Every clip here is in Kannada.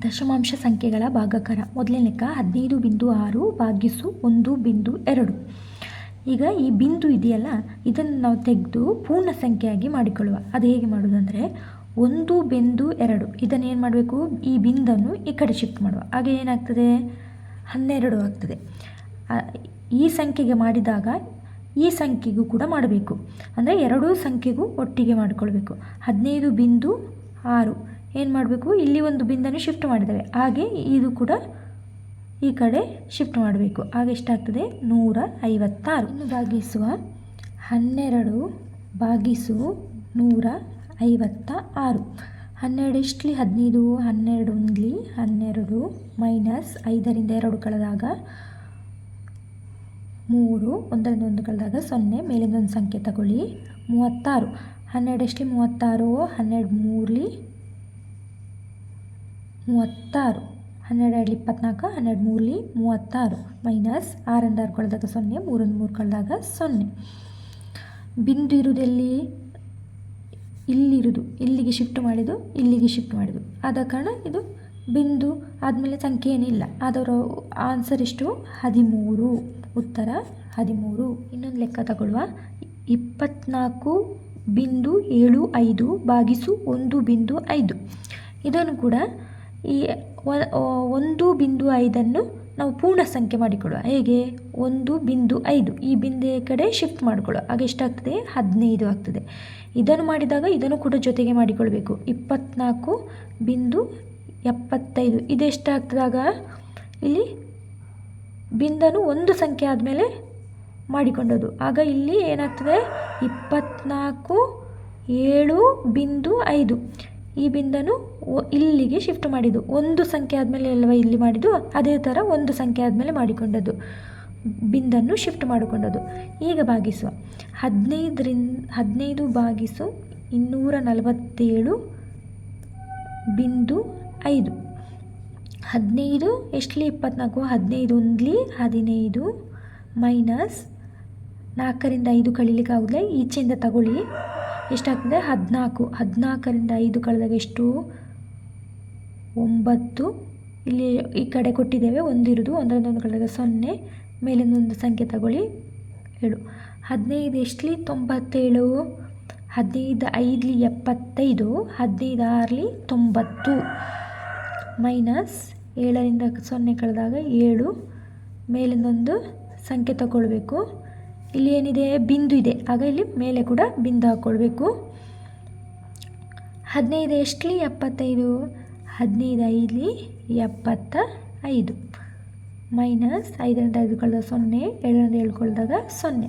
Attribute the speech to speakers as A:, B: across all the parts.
A: ದಶಮಾಂಶ ಸಂಖ್ಯೆಗಳ ಭಾಗಕರ. ಮೊದಲನೇ ಲೆಕ್ಕ ಹದಿನೈದು ಬಿಂದು ಆರು ಭಾಗಿಸು ಒಂದು ಬಿಂದು ಎರಡು. ಈಗ ಈ ಬಿಂದು ಇದೆಯಲ್ಲ, ಇದನ್ನು ನಾವು ತೆಗೆದು ಪೂರ್ಣ ಸಂಖ್ಯೆಯಾಗಿ ಮಾಡಿಕೊಳ್ಳುವ. ಅದು ಹೇಗೆ ಮಾಡೋದಂದರೆ ಒಂದು ಬಿಂದು ಎರಡು. ಇದನ್ನು ಏನು ಮಾಡಬೇಕು? ಈ ಬಿಂದನ್ನು ಈ ಕಡೆ ಶಿಫ್ಟ್ ಮಾಡುವ. ಆಗ ಏನಾಗ್ತದೆ? ಹನ್ನೆರಡು ಆಗ್ತದೆ. ಈ ಸಂಖ್ಯೆಗೆ ಮಾಡಿದಾಗ ಈ ಸಂಖ್ಯೆಗೂ ಕೂಡ ಮಾಡಬೇಕು. ಅಂದರೆ ಎರಡೂ ಸಂಖ್ಯೆಗೂ ಒಟ್ಟಿಗೆ ಮಾಡಿಕೊಳ್ಬೇಕು. ಹದಿನೈದು ಬಿಂದು ಆರು. ಏನು ಮಾಡಬೇಕು? ಇಲ್ಲಿ ಒಂದು ಬಿಂದನ್ನು ಶಿಫ್ಟ್ ಮಾಡಿದ್ದೇವೆ. ಹಾಗೆ ಇದು ಕೂಡ ಈ ಕಡೆ ಶಿಫ್ಟ್ ಮಾಡಬೇಕು. ಆಗ ಎಷ್ಟಾಗ್ತದೆ? ನೂರ ಐವತ್ತಾರು. ಭಾಗಿಸುವ ಹನ್ನೆರಡು ಭಾಗಿಸು ನೂರ ಐವತ್ತ ಆರು ಹನ್ನೆರಡು ಎಷ್ಟಲಿ ಹದಿನೈದು, ಹನ್ನೆರಡು ಒಂದ್ಲಿ ಹನ್ನೆರಡು ಮೈನಸ್ ಐದರಿಂದ ಎರಡು ಕಳೆದಾಗ ಮೂರು, ಒಂದರಿಂದ ಒಂದು ಕಳೆದಾಗ ಸೊನ್ನೆ, ಮೇಲಿಂದ ಒಂದು ಸಂಖ್ಯೆ ತಗೊಳ್ಳಿ. ಮೂವತ್ತಾರು. ಹನ್ನೆರಡು ಎಷ್ಟಲಿ ಮೂವತ್ತಾರು, ಹನ್ನೆರಡು ಮೂರಲಿ ಮೂವತ್ತಾರು. ಹನ್ನೆರಡು ಎರಡು ಇಪ್ಪತ್ನಾಲ್ಕು, ಹನ್ನೆರಡು ಮೂರಲಿ ಮೂವತ್ತಾರು ಮೈನಸ್ ಆರಿಂದ ಆರು ಕಳೆದಾಗ ಸೊನ್ನೆ ಮೂರೊಂದು ಮೂರು ಕಳೆದಾಗ ಸೊನ್ನೆ. ಬಿಂದು ಇರುವುದೆಲ್ಲಿ ಇಲ್ಲಿರುವುದು ಇಲ್ಲಿಗೆ ಶಿಫ್ಟ್ ಮಾಡಿದ್ದು ಇಲ್ಲಿಗೆ ಶಿಫ್ಟ್ ಮಾಡಿದ್ದು ಆದ ಕಾರಣ ಇದು ಬಿಂದು ಆದಮೇಲೆ ಸಂಖ್ಯೆ ಏನಿಲ್ಲ. ಅದರ ಆನ್ಸರ್ ಎಷ್ಟು? ಹದಿಮೂರು. ಉತ್ತರ ಹದಿಮೂರು. ಇನ್ನೊಂದು ಲೆಕ್ಕ ತಗೊಳ್ಳುವ ಇಪ್ಪತ್ನಾಲ್ಕು ಬಿಂದು ಏಳು ಐದು ಭಾಗಿಸು ಒಂದು ಬಿಂದು ಐದು. ಇದನ್ನು ಕೂಡ ಈ ಒಂದು ಬಿಂದು ಐದನ್ನು ನಾವು ಪೂರ್ಣ ಸಂಖ್ಯೆ ಮಾಡಿಕೊಳ್ಳುವ. ಹೇಗೆ? ಒಂದು ಬಿಂದು ಐದು. ಈ ಬಿಂದೆ ಕಡೆ ಶಿಫ್ಟ್ ಮಾಡಿಕೊಳ್ಳುವ. ಆಗ ಎಷ್ಟಾಗ್ತದೆ? ಹದಿನೈದು ಆಗ್ತದೆ. ಇದನ್ನು ಮಾಡಿದಾಗ ಇದನ್ನು ಕೂಡ ಜೊತೆಗೆ ಮಾಡಿಕೊಳ್ಬೇಕು. ಇಪ್ಪತ್ನಾಲ್ಕು ಬಿಂದು ಎಪ್ಪತ್ತೈದು. ಇದೆಷ್ಟಾಗ್ತದಾಗ ಇಲ್ಲಿ ಬಿಂದನು ಒಂದು ಸಂಖ್ಯೆ ಆದಮೇಲೆ ಮಾಡಿಕೊಂಡದ್ದು ಆಗ ಇಲ್ಲಿ ಏನಾಗ್ತದೆ? ಇಪ್ಪತ್ತ್ನಾಲ್ಕು ಏಳು ಬಿಂದು ಐದು. ಈ ಬಿಂದನು ಇಲ್ಲಿಗೆ ಶಿಫ್ಟ್ ಮಾಡಿದ್ದು. ಒಂದು ಸಂಖ್ಯೆ ಆದಮೇಲೆ ಅಲ್ವಾ ಇಲ್ಲಿ ಮಾಡಿದ್ದು? ಅದೇ ಥರ ಒಂದು ಸಂಖ್ಯೆ ಆದಮೇಲೆ ಮಾಡಿಕೊಂಡದ್ದು. ಬಿಂದನ್ನು ಶಿಫ್ಟ್ ಮಾಡಿಕೊಂಡದ್ದು. ಈಗ ಭಾಗಿಸುವ. ಹದಿನೈದರಿಂದ, ಹದಿನೈದು ಭಾಗಿಸು ಇನ್ನೂರ ನಲವತ್ತೇಳು ಬಿಂದು ಐದು. ಹದಿನೈದು, ಎಷ್ಟಲಿ ಇಪ್ಪತ್ನಾಲ್ಕು? ಹದಿನೈದು ಒಂದ್ಲಿ ಹದಿನೈದು ಮೈನಸ್ ನಾಲ್ಕರಿಂದ ಐದು ಕಳೀಲಿಕ್ಕೆ ಆಗೋದಿಲ್ಲ ಈಚೆಯಿಂದ ತಗೊಳ್ಳಿ. ಎಷ್ಟಾಗ್ತದೆ? ಹದಿನಾಲ್ಕು. ಹದಿನಾಲ್ಕರಿಂದ ಐದು ಕಳೆದಾಗ ಎಷ್ಟು? ಒಂಬತ್ತು. ಇಲ್ಲಿ ಈ ಕಡೆ ಕೊಟ್ಟಿದ್ದೇವೆ. ಒಂದಿರೋದು ಒಂದರಿಂದ ಒಂದು ಕಳೆದಾಗ ಸೊನ್ನೆ. ಮೇಲಿಂದ ಒಂದು ಸಂಖ್ಯೆ ತಗೊಳ್ಳಿ. ಏಳು. ಹದಿನೈದು ಎಷ್ಟಲಿ? ತೊಂಬತ್ತೇಳು. ಹದಿನೈದು ಐದಲಿ? ಎಪ್ಪತ್ತೈದು. ಹದಿನೈದು ಆರಲಿ? ತೊಂಬತ್ತು. ಮೈನಸ್ ಏಳರಿಂದ ಸೊನ್ನೆ ಕಳೆದಾಗ ಏಳು. ಮೇಲಿಂದೊಂದು ಸಂಖ್ಯೆ ತಗೊಳ್ಬೇಕು. ಇಲ್ಲಿ ಏನಿದೆ ಬಿಂದು ಇದೆ. ಆಗ ಇಲ್ಲಿ ಮೇಲೆ ಕೂಡ ಬಿಂದು ಹಾಕ್ಕೊಳ್ಬೇಕು ಹದಿನೈದು ಎಷ್ಟಲಿ ಎಪ್ಪತ್ತೈದು? ಹದಿನೈದು ಐದಲಿ ಎಪ್ಪತ್ತ ಐದು ಮೈನಸ್ ಐದರಿಂದ ಐದು ಕಳೆದಾಗ ಸೊನ್ನೆ, ಏಳರಿಂದ ಏಳು ಕಳೆದಾಗ ಸೊನ್ನೆ.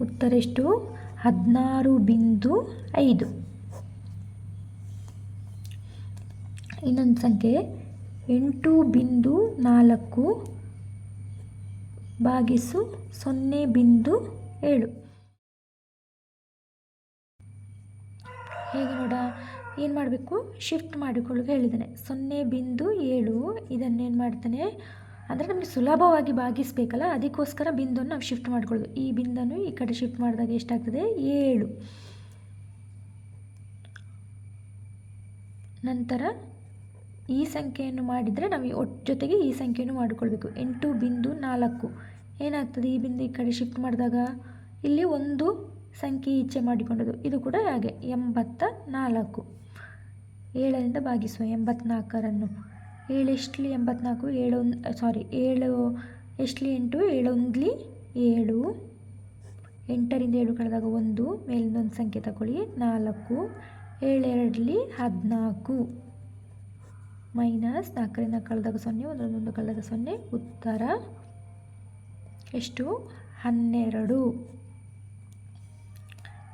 A: ಉತ್ತರ ಎಷ್ಟು? ಹದಿನಾರು ಬಿಂದು ಐದು. ಇನ್ನೊಂದು ಸಂಖ್ಯೆ. ಎಂಟು ಬಿಂದು ನಾಲ್ಕು, ಭಾಗಿಸು ಸೊನ್ನೆ ಬಿಂದು ಏಳು ಹೇಗೆ ನೋಡ, ಏನು ಮಾಡಬೇಕು? ಶಿಫ್ಟ್ ಮಾಡಿಕೊಳ್ಳೋಕೆ ಹೇಳಿದ್ದಾನೆ. ಸೊನ್ನೆ ಬಿಂದು ಏಳು ಇದನ್ನೇನು ಮಾಡ್ತಾನೆ? ಅಂದರೆ ನಮಗೆ ಸುಲಭವಾಗಿ ಭಾಗಿಸ್ಬೇಕಲ್ಲ, ಅದಕ್ಕೋಸ್ಕರ ಬಿಂದುವನ್ನು ನಾವು ಶಿಫ್ಟ್ ಮಾಡ್ಕೊಳ್ಳೋದು. ಈ ಬಿಂದನ್ನು ಈ ಕಡೆ ಶಿಫ್ಟ್ ಮಾಡಿದಾಗ ಎಷ್ಟಾಗ್ತದೆ? ಏಳು. ನಂತರ ಈ ಸಂಖ್ಯೆಯನ್ನು ಮಾಡಿದರೆ ನಾವು ಒಟ್ಟು ಜೊತೆಗೆ ಈ ಸಂಖ್ಯೆಯನ್ನು ಮಾಡಿಕೊಳ್ಬೇಕು. ಎಂಟು ಬಿಂದು ನಾಲ್ಕು. ಏನಾಗ್ತದೆ ಈ ಬಿಂದು ಈ ಕಡೆ ಶಿಫ್ಟ್ ಮಾಡಿದಾಗ ಇಲ್ಲಿ ಒಂದು ಸಂಖ್ಯೆ ಈಚೆ ಮಾಡಿಕೊಂಡದ್ದು. ಇದು ಕೂಡ ಹಾಗೆ. ಎಂಬತ್ತ ನಾಲ್ಕು. ಏಳರಿಂದ ಭಾಗಿಸುವ ಎಂಬತ್ನಾಲ್ಕರನ್ನು ಏಳು ಎಷ್ಟಲಿ ಎಂಬತ್ನಾಲ್ಕು ಏಳು ಸಾರಿ ಏಳು ಎಷ್ಟ್ಲಿ ಎಂಟು? ಏಳೊಂದ್ಲಿ ಏಳು. ಎಂಟರಿಂದ ಏಳು ಕಳೆದಾಗ ಒಂದು, ಮೇಲಿಂದ ಒಂದು ಸಂಖ್ಯೆ ತಗೊಳ್ಳಿ. ನಾಲ್ಕು. ಏಳೆರಡಲಿ ಹದಿನಾಲ್ಕು ಮೈನಸ್ ನಾಲ್ಕರಿಂದ ಕಳೆದಾಗ ಸೊನ್ನೆ, ಒಂದೊಂದೊಂದು ಕಳೆದಾಗ ಸೊನ್ನೆ. ಉತ್ತರ. ಎಷ್ಟು? ಹನ್ನೆರಡು.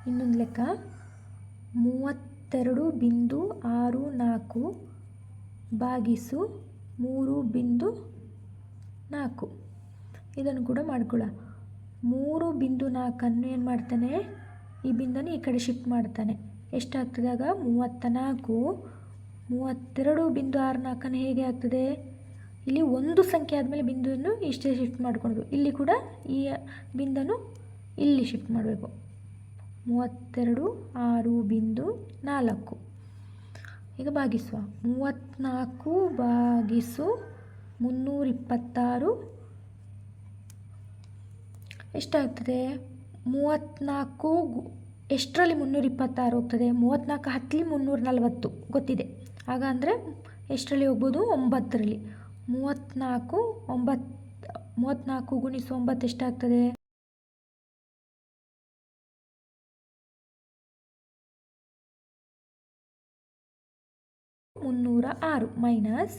A: ಇನ್ನೊಂದು ಲೆಕ್ಕ. ಮೂವತ್ತೆರಡು ಬಿಂದು ಆರು ನಾಲ್ಕು ಭಾಗಿಸು ಮೂರು ಬಿಂದು ನಾಲ್ಕು. ಇದನ್ನು ಕೂಡ ಮಾಡ್ಕೊಳ್ಳ ಮೂರು ಬಿಂದು ನಾಲ್ಕನ್ನು ಏನು ಮಾಡ್ತಾನೆ? ಈ ಬಿಂದನ್ನು ಈ ಕಡೆ ಶಿಫ್ಟ್ ಮಾಡ್ತಾನೆ. ಎಷ್ಟಾಗ್ತದಾಗ ಮೂವತ್ತ ನಾಲ್ಕು. ಮೂವತ್ತೆರಡು ಬಿಂದು ಆರು ನಾಲ್ಕನ್ನು ಹೇಗೆ ಆಗ್ತದೆ? ಇಲ್ಲಿ ಒಂದು ಸಂಖ್ಯೆ ಆದಮೇಲೆ ಬಿಂದುವನ್ನು ಇಷ್ಟೇ ಶಿಫ್ಟ್ ಮಾಡಿಕೊಂಡು ಇಲ್ಲಿ ಕೂಡ ಈ ಬಿಂದನ್ನು ಇಲ್ಲಿ ಶಿಫ್ಟ್ ಮಾಡಬೇಕು. ಮೂವತ್ತೆರಡು ಆರು ಬಿಂದು ನಾಲ್ಕು. ಈಗ ಭಾಗಿಸುವ. ಮೂವತ್ತ್ನಾಲ್ಕು ಭಾಗಿಸು ಮುನ್ನೂರಿಪ್ಪತ್ತಾರು ಎಷ್ಟಾಗ್ತದೆ? ಮೂವತ್ತ್ನಾಲ್ಕು ಎಷ್ಟರಲ್ಲಿ ಮುನ್ನೂರಿಪ್ಪತ್ತಾರು ಹೋಗ್ತದೆ? ಮೂವತ್ತ್ನಾಲ್ಕು ಹತ್ತಲಿ ಮುನ್ನೂರ ನಲವತ್ತು. ಗೊತ್ತಿದೆ. ಹಾಗಂದರೆ ಎಷ್ಟರಲ್ಲಿ ಹೋಗ್ಬೋದು? ಒಂಬತ್ತರಲ್ಲಿ. ಮೂವತ್ತ್ನಾಲ್ಕು ಒಂಬತ್ತು ಮೂವತ್ತ್ನಾಲ್ಕು ಗುಣಿಸು ಒಂಬತ್ತು ಎಷ್ಟಾಗ್ತದೆ? ಮುನ್ನೂರ ಆರು ಮೈನಸ್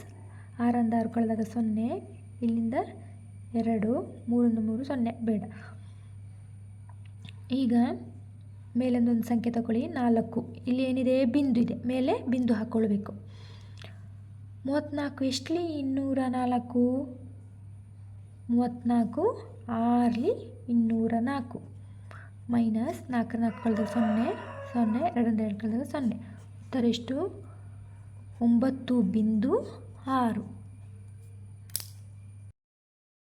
A: ಆರಿಂದ ಆರು ಕಳೆದಾಗ ಸೊನ್ನೆ, ಇಲ್ಲಿಂದ ಎರಡು, ಮೂರಿಂದ ಮೂರು ಸೊನ್ನೆ, ಬೇಡ. ಈಗ ಮೇಲೊಂದೊಂದು ಸಂಖ್ಯೆ ತಗೊಳ್ಳಿ, ನಾಲ್ಕು. ಇಲ್ಲಿ ಏನಿದೆ? ಬಿಂದು ಇದೆ. ಮೇಲೆ ಬಿಂದು ಹಾಕ್ಕೊಳ್ಬೇಕು ಮೂವತ್ತ್ನಾಲ್ಕು ಎಷ್ಟಲಿ? ಇನ್ನೂರ ನಾಲ್ಕು ಮೂವತ್ತ್ನಾಲ್ಕು ಆರ್ಲಿ? ಇನ್ನೂರ ನಾಲ್ಕು ಮೈನಸ್ ನಾಲ್ಕು ನಾಲ್ಕು ಕಳೆದಾಗ ಸೊನ್ನೆ ಸೊನ್ನೆ ಎರಡರಿಂದ ಎರಡು ಕಳೆದಾಗ ಸೊನ್ನೆ. ಉತ್ತರ ಎಷ್ಟು? ಒಂಬತ್ತು ಬಿಂದು ಆರು.